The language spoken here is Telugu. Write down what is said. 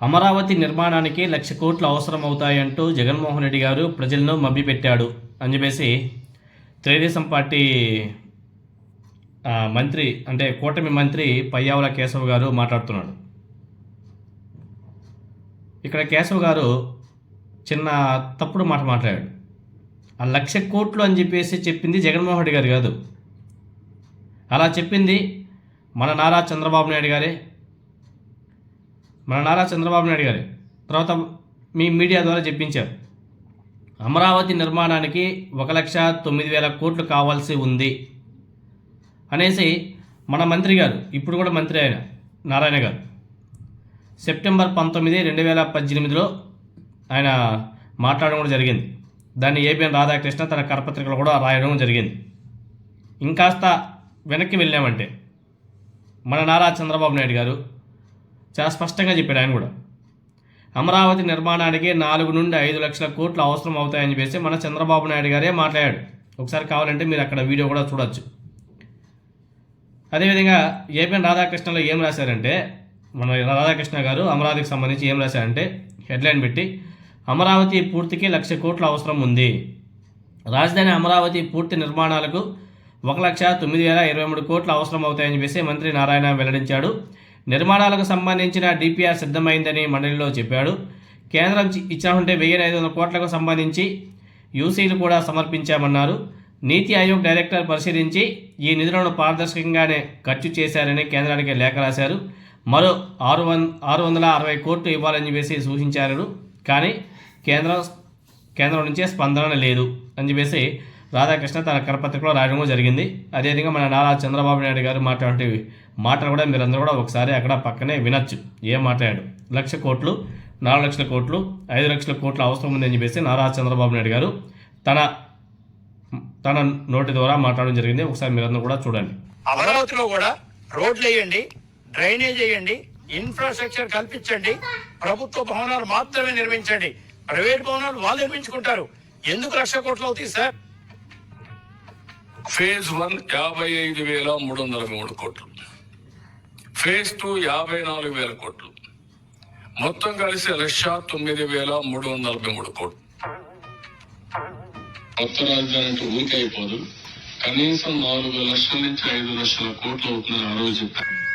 అమరావతి నిర్మాణానికి లక్ష కోట్లు అవసరం అవుతాయంటూ జగన్మోహన్ రెడ్డి గారు ప్రజలను మభ్యపెట్టాడు అని చెప్పేసి తెలుగుదేశం పార్టీ మంత్రి అంటే కూటమి మంత్రి పయ్యావుల కేశవ్ గారు మాట్లాడుతున్నాడు ఇక్కడ కేశవ్ గారు చిన్న తప్పుడు మాట మాట్లాడాడు. ఆ లక్ష కోట్లు అని చెప్పేసి చెప్పింది జగన్మోహన్ రెడ్డి గారు కాదు. అలా చెప్పింది మన నారా చంద్రబాబు నాయుడు గారే. మన నారా చంద్రబాబు నాయుడు గారు. తర్వాత మీ మీడియా ద్వారా చెప్పించారు. అమరావతి నిర్మాణానికి ఒక లక్ష తొమ్మిది వేల కోట్లు కావాల్సి ఉంది అనేసి మన మంత్రి గారు ఇప్పుడు కూడా మంత్రి ఆయన నారాయణ గారు. సెప్టెంబర్ పంతొమ్మిది రెండు వేల పద్దెనిమిదిలో ఆయన మాట్లాడడం కూడా జరిగింది. దాన్ని ఏబిఎన్ రాధాకృష్ణ తన కరపత్రికలు కూడా రాయడం జరిగింది. ఇంకాస్త వెనక్కి వెళ్ళామంటే మన నారా చంద్రబాబు నాయుడు గారు చాలా స్పష్టంగా చెప్పాడు ఆయన కూడా. అమరావతి నిర్మాణానికి నాలుగు నుండి ఐదు లక్షల కోట్లు అవసరం అవుతాయని చెప్పేసి మన చంద్రబాబు నాయుడు గారే మాట్లాడాడు. ఒకసారి కావాలంటే మీరు అక్కడ వీడియో కూడా చూడొచ్చు. అదేవిధంగా ఏపీఎన్ రాధాకృష్ణలో ఏం రాశారంటే మన రాధాకృష్ణ గారు అమరావతికి సంబంధించి ఏం రాశారంటే హెడ్లైన్ పెట్టి అమరావతి పూర్తికి లక్ష కోట్ల అవసరం ఉంది. రాజధాని అమరావతి పూర్తి నిర్మాణాలకు ఒక లక్ష తొమ్మిది వేల ఇరవై మూడు కోట్లు అవసరం అవుతాయని చెప్పేసి మంత్రి నారాయణ వెల్లడించాడు. నిర్మాణాలకు సంబంధించిన డిపిఆర్ సిద్ధమైందని మండలిలో చెప్పాడు. కేంద్రం చి- ఇచ్చామంటే వెయ్యి ఐదు వందల కోట్లకు సంబంధించి యూసీలు కూడా సమర్పించామన్నారు. నీతి ఆయోగ్ డైరెక్టర్ పరిశీలించి ఈ నిధులను పారదర్శకంగానే ఖర్చు చేశారని కేంద్రానికి లేఖ రాశారు. మరో ఆరు వన్ ఆరు వందల అరవై కోట్లు ఇవ్వాలని చెప్పేసి సూచించారు. కానీ కేంద్రం కేంద్రం నుంచే స్పందన లేదు అని చెప్పేసి రాధాకృష్ణ తన కరపత్రికలో రాయడము జరిగింది. అదేవిధంగా మన నారా చంద్రబాబు నాయుడు గారు మాట్లాడే మాటలు కూడా మీరందరూ కూడా ఒకసారి అక్కడ పక్కనే వినొచ్చు. ఏం మాట్లాడాడు? లక్ష కోట్లు నాలుగు లక్షల కోట్లు ఐదు లక్షల కోట్లు అవసరం ఉందని చెప్పేసి నారా చంద్రబాబు నాయుడు గారు తన తన నోటి ద్వారా మాట్లాడడం జరిగింది. ఒకసారి మీరందరూ కూడా చూడండి. అమరావతిలో కూడా రోడ్లు వేయండి డ్రైనేజ్ వేయండి ఇన్ఫ్రాస్ట్రక్చర్ కల్పించండి ప్రభుత్వ భవనాలు మాత్రమే నిర్మించండి. ప్రైవేట్ భవనాలు వాళ్ళు నిర్మించుకుంటారు. ఎందుకు లక్ష కోట్లు అవుతాయి సార్? ఫేజ్ వన్ యాభై ఐదు వేల మూడు వందల మూడు కోట్లు. ఫేజ్ టూ యాభై నాలుగు వేల కోట్లు. మొత్తం కలిసి లక్ష తొమ్మిది వేల మూడు వందల నలభై మూడు కోట్లు. కొత్త రాజధాని అంటే ఊరికే అయిపోదు కనీసం నాలుగు లక్షల నుంచి ఐదు లక్షల కోట్లు అవుతుందని ఆ రోజు చెప్పారు